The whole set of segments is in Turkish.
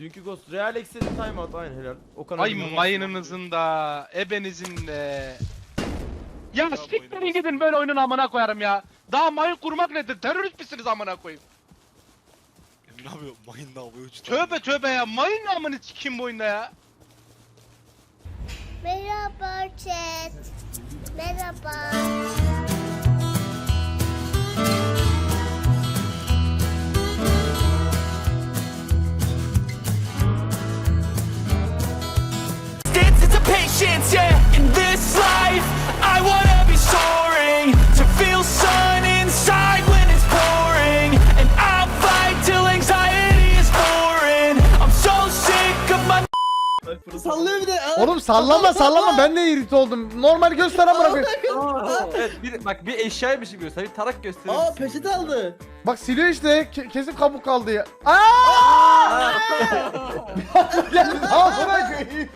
Dünkü Ghost Real Excel'in timeout aynı helal. Okan Ay mayınınızın da, ebenizin de. Ya siktirin gidin böyle oyunun amına koyarım ya. Daha mayın kurmak nedir? Terörist misiniz amına koyayım? Emre abi mayın da havaya uçtu. Tövbe tövbe ya. Mayın amını sikeyim bu oyunda ya. Merhaba chat. Merhaba. Oğlum sallama sallama ben de irit oldum. Normal göster amına koyayım. Evet bir bak bir eşyaymış gibi göster. Bir tarak gösterir. Aa peçete aldı. Bak siliyor işte ke- kesin kabuk kaldı ya. Aa! Gel amına koyayım.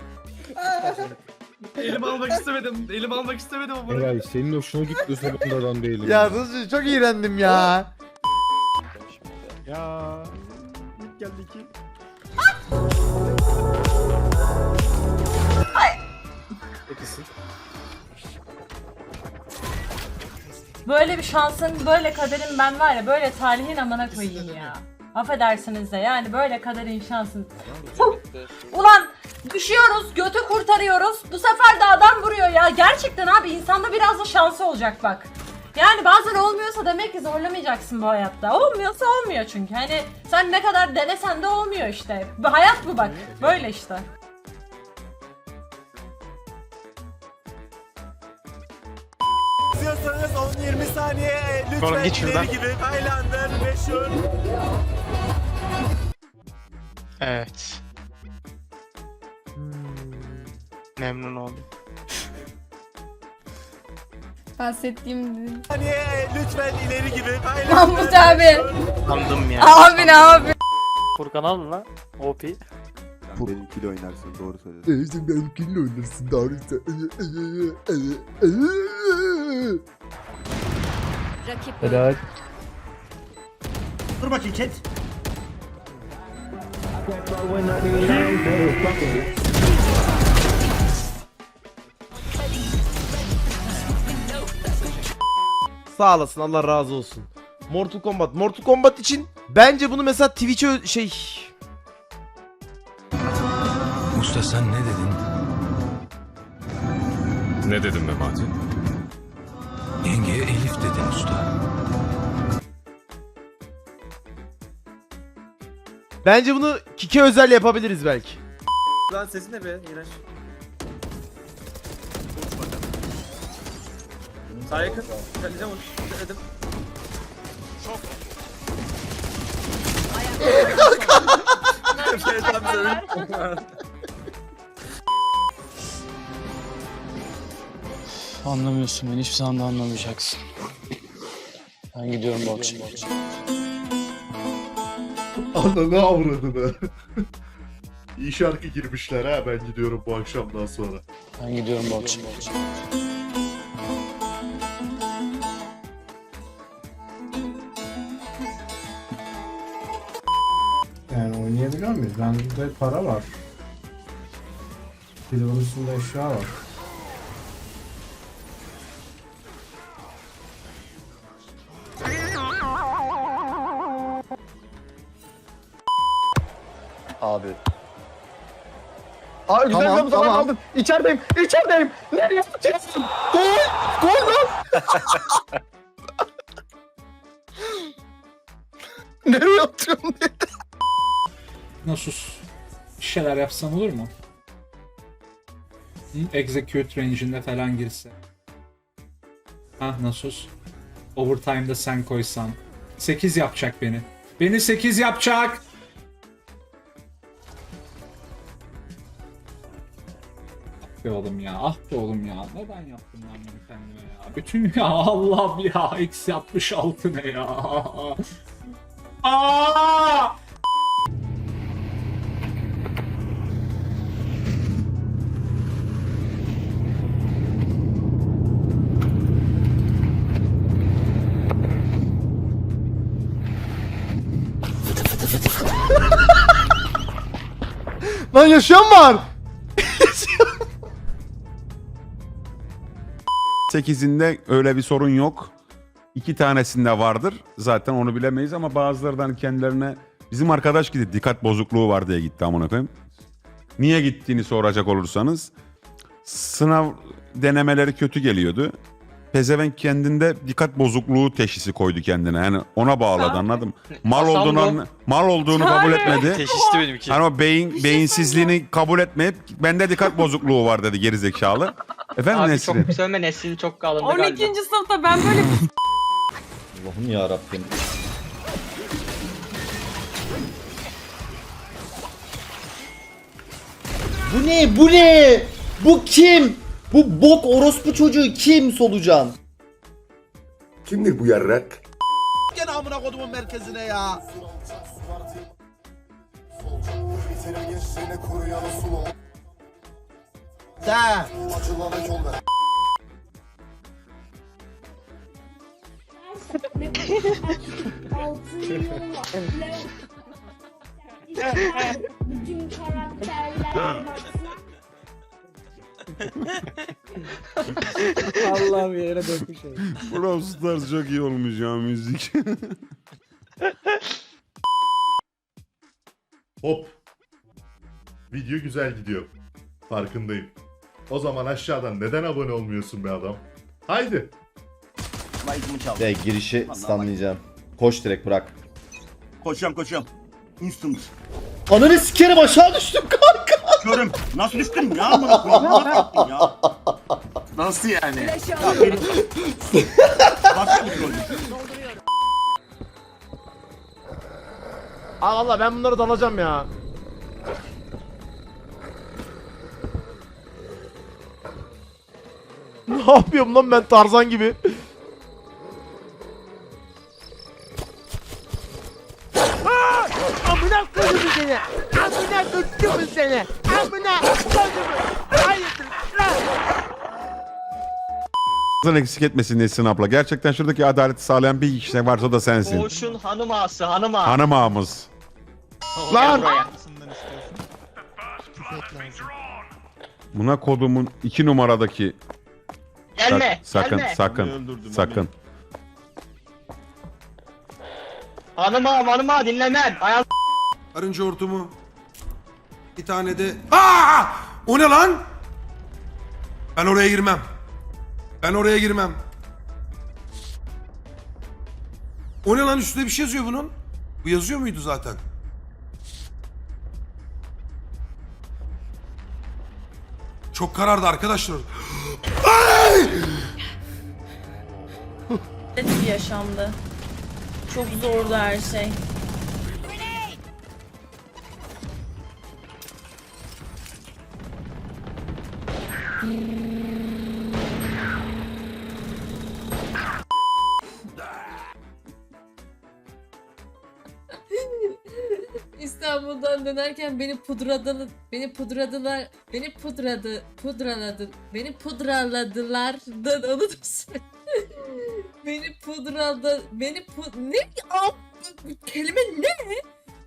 Elim almak istemedim. Elim almak istemedim ama. Eray senin hoşuna gitmiyorsa ben de adam değilim. Ya Rızcı çok iğrendim ya. Ya. Geldi ki. Böyle bir şansın, böyle kaderin ben var ya böyle talihin amına koyayım ya. Affedersiniz de yani böyle kaderin şansın. Ulan düşüyoruz, götü kurtarıyoruz. Bu sefer de adam vuruyor ya. Gerçekten abi insanda biraz da şansı olacak bak. Yani bazen olmuyorsa demek ki zorlamayacaksın bu hayatta. Olmuyorsa olmuyor çünkü. Hani sen ne kadar denesen de olmuyor işte. Bu hayat bu bak. Böyle işte. İzliyorsanız 10-20 saniye e, lütfen Oğlum git şuradan. ileri gidin. Highlander meşhur. Evet. Memnun oldum. Bahsettiğim Saniye e, lütfen ileri gidin. Highlander Mahmut abi. Sandım ya. Abi ne abi? Furkan aldın lan. OP. Benimkiyle oynarsın doğru söylüyorsun. Sen benimkiyle oynarsın doğru Helal. Dur bakayım chat. Sağ olasın Allah razı olsun. Mortal Kombat. Mortal Kombat için bence bunu mesela Twitch'e şey... Usta sen ne dedin? Ne dedim Memati? Yengeye Elif dedin usta. Bence bunu Kike özel yapabiliriz belki. Lan sesi ne be? İğrenç. Sağ yakın. Kalacağım onu. Dedim. Şey, tam dövün. Anlamıyorsun beni hiçbir zaman da anlamayacaksın. Ben gidiyorum bu akşam. Ananı avradını. İyi şarkı girmişler ha ben gidiyorum bu akşamdan sonra. Ben gidiyorum bu akşam. Yani oynayabiliyor muyuz? Bende para var. Bir de bunun üstünde eşya var. Abi. Aa güzel Tamam, tamam, aldım. İçerideyim. İçerideyim. Nereye atıyorsun? Gol! Gol lan! Nereye atıyorsun? Nasus bir şeyler yapsam olur mu? Hı? Execute range'inde falan girse. Ha Nasus. Overtime'da sen koysan. 8 yapacak beni. Beni 8 yapacak. Be oğlum ya, ah be oğlum ya. Neden yaptım ben bunu kendime ya? Bütün ya Allah'ım ya, eksi 66 ne ya? Aa! Lan yaşayan var. 8'inde öyle bir sorun yok. İki tanesinde vardır. Zaten onu bilemeyiz ama bazılarından kendilerine bizim arkadaş gitti. Dikkat bozukluğu var diye gitti amına koyayım. Niye gittiğini soracak olursanız sınav denemeleri kötü geliyordu. Pezevenk kendinde dikkat bozukluğu teşhisi koydu kendine. Yani ona bağladı anladım. Mal Hasan olduğunu bu. anla- mal olduğunu kabul etmedi. Teşhisti benimki. Hani o beyin beyinsizliğini kabul etmeyip bende dikkat bozukluğu var dedi gerizekalı. Efendim Nesrin? sövme Nesrin çok kalındı 12. sınıfta ben böyle Allah'ım ya Rabbim. Bu ne? Bu ne? Bu kim? Bu bok orospu çocuğu kim solucan? Kimdir bu yarrak? Gene amına kodumun merkezine ya. De. Bütün karakterler Allah'ım yere dökmüş şey. Brawl Stars çok iyi olmuş ya müzik. Hop. Video güzel gidiyor. Farkındayım. O zaman aşağıdan neden abone olmuyorsun be adam? Haydi. De girişi stunlayacağım. Koş direkt bırak. Koşuyorum koşuyorum. Instant. Ananı sikerim aşağı düştüm kanka. Körüm. Nasıl düştün ya amına koyayım? Nasıl düştün ya? Nasıl yani? Ya benim... Başka bir troll. Aa valla ben bunları dalacağım ya. Ne yapıyorum lan ben Tarzan gibi? Aa! Amına koydum seni. Amına koydum seni. Amına koydum. Hayırdır lan? Eksik etmesin Nesrin abla. Gerçekten şuradaki adaleti sağlayan bir kişi varsa o da sensin. Koğuşun hanım ağası hanım ağa. Hanım ağamız. Lan! Buna kodumun iki numaradaki Gelme. sakın gelme. sakın sakın. Hanım ağam hanım ağa dinlemem. Ayağım Arınca hortumu. Bir tane de... Aa! O ne lan? Ben oraya girmem. Ben oraya girmem. O ne lan üstünde bir şey yazıyor bunun? Bu yazıyor muydu zaten? Çok karardı arkadaşlar. bir yaşamdı. Çok zordu her şey. İstanbul'dan dönerken beni pudradalı beni pudradılar beni pudradı pudraladı beni pudraladılar da onu da beni pudrada beni pu ne? Aa, kelime ne?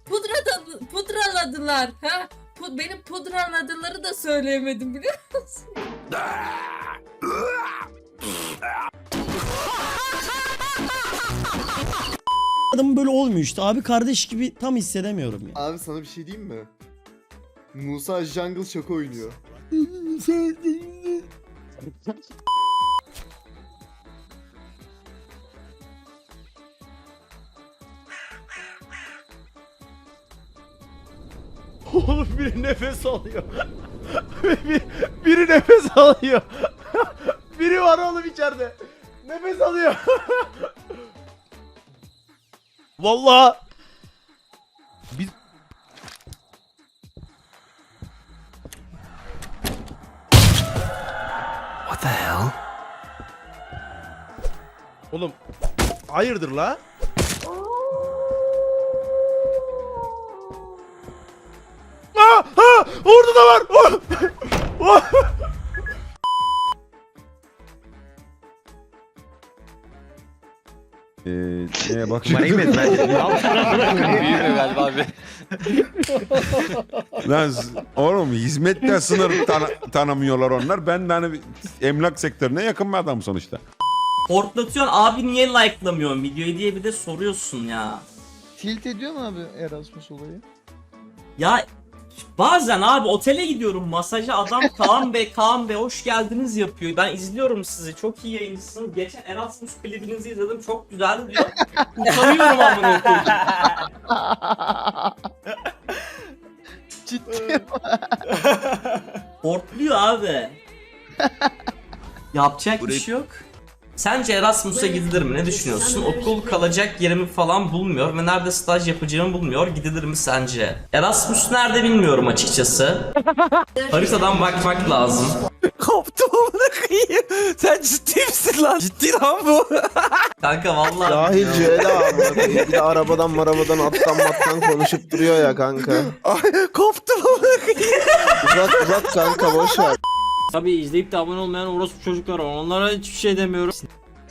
Pudrada pudraladılar ha? Pu- beni pudraladıları da söyleyemedim biliyor musun? Adam böyle olmuyor işte. Abi kardeş gibi tam hissedemiyorum ya. Abi sana bir şey diyeyim mi? Musa Jungle Shock oynuyor. Oğlum biri nefes alıyor. Bir- biri nefes alıyor. biri var oğlum içeride. Nefes alıyor. Vallahi biz What the hell? Oğlum hayırdır la? Aa, aa, orada da var. Oh! Ee, neye bak. Büyümüyor galiba abi. Lan s- oğlum hizmette sınır tan- tanımıyorlar onlar. Ben de hani emlak sektörüne yakın bir adam sonuçta. Hortlatıyorsun abi niye like'lamıyorsun videoyu diye bir de soruyorsun ya. Tilt ediyor mu abi Erasmus olayı? Ya bazen abi otele gidiyorum masaja adam Kaan Bey Kaan Bey hoş geldiniz yapıyor. Ben izliyorum sizi çok iyi yayıncısınız. Geçen Erasmus klibinizi izledim çok güzeldi diyor. Utanıyorum amına koyayım. Ciddi. Hortluyor abi. Yapacak bir şey yok. Sence Erasmus'a gidilir mi? Ne düşünüyorsun? Okul kalacak yerimi falan bulmuyor ve nerede staj yapacağımı bulmuyor. Gidilir mi sence? Erasmus nerede bilmiyorum açıkçası. Haritadan bakmak lazım. Koptum amına koyayım. Sen ciddi misin lan? Ciddi lan bu. Kanka vallahi Cahil Ceyda abi. Bir de arabadan marabadan attan mattan konuşup duruyor ya kanka. Koptum amına koyayım. Uzat uzat kanka boş ver. Tabii izleyip de abone olmayan orospu çocuklar var. Onlara hiçbir şey demiyorum.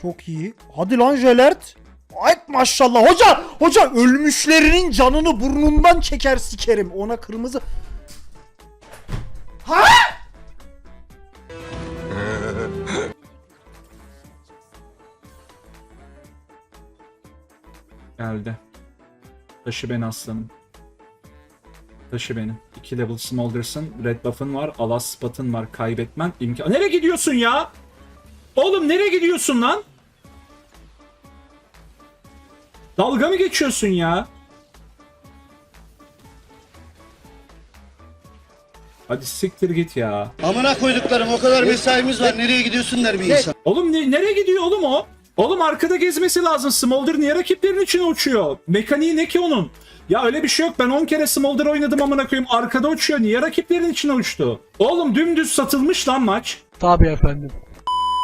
Çok iyi. Hadi lan Jelert. Ay maşallah hoca hoca ölmüşlerinin canını burnundan çeker sikerim ona kırmızı Geldi. Taşı beni aslanım. Taşı beni. 2 level smoldersın. Red buff'ın var. Alas spot'ın var. Kaybetmen imkan. Nereye gidiyorsun ya? Oğlum nereye gidiyorsun lan? Dalga mı geçiyorsun ya? Hadi siktir git ya. Amına koyduklarım o kadar mesaimiz var nereye gidiyorsun der bir insan. Oğlum ne, nereye gidiyor oğlum o? Oğlum arkada gezmesi lazım. Smolder niye rakiplerin içine uçuyor? Mekaniği ne ki onun? Ya öyle bir şey yok. Ben 10 kere Smolder oynadım amına koyayım. Arkada uçuyor. Niye rakiplerin içine uçtu? Oğlum dümdüz satılmış lan maç. Tabii efendim.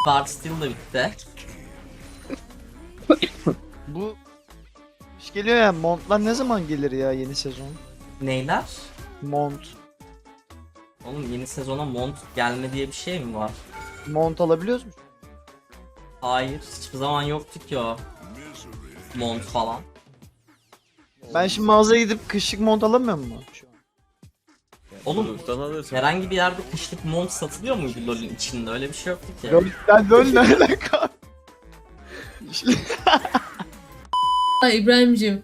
Part Steel de bitti. Bu iş geliyor ya montlar ne zaman gelir ya yeni sezon? Neyler? Mont. Oğlum yeni sezona mont gelme diye bir şey mi var? Mont alabiliyoruz mu? Hayır hiçbir zaman yoktu ki o. Mont falan. Ben şimdi mağazaya gidip kışlık mont alamıyor mu? Şu an. Oğlum herhangi bir yerde kışlık mont satılıyor muydu LoL'ün içinde? Öyle bir şey yoktu ki. Lol, ben lol ne alaka? Ay İbrahim'cim.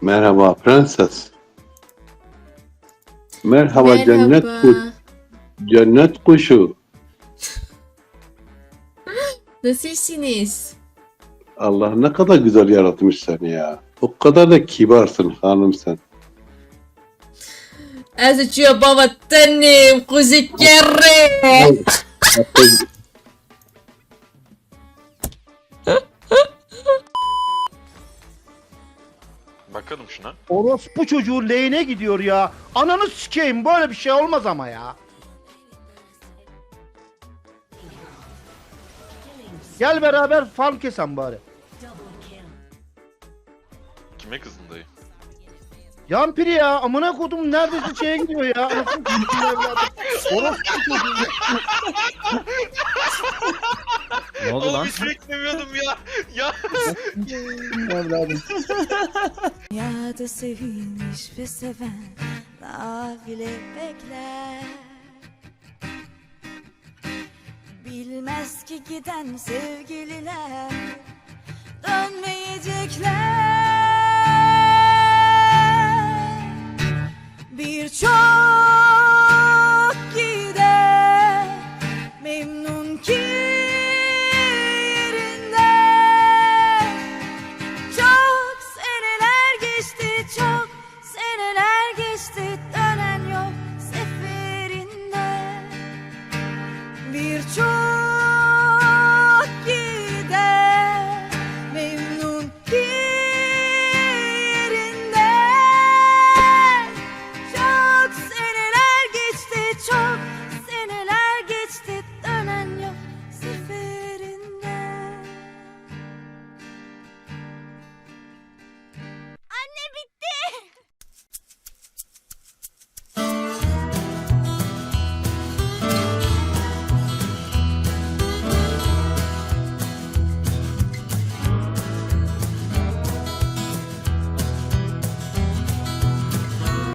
Merhaba prenses. Merhaba, cennet kuş, cennet kuşu. Nasılsınız? Allah ne kadar güzel yaratmış seni ya. O kadar da kibarsın hanım sen. Azıcık baba tanim kuzik kere. Bakalım şuna. Orospu çocuğu lehine gidiyor ya. Ananı sikeyim böyle bir şey olmaz ama ya. Gel beraber farm kesen bari. Kime kızdın dayı? Yampiri ya amına kodum neredeyse şeye gidiyor ya. Anasını sikeyim evladım. Orospu çocuğu. Ne oldu lan? beklemiyordum ya. Ya. evladım. Ya da sevilmiş ve seven nafile bekler Bilmez ki giden sevgililer dönmeyecekler. Birçok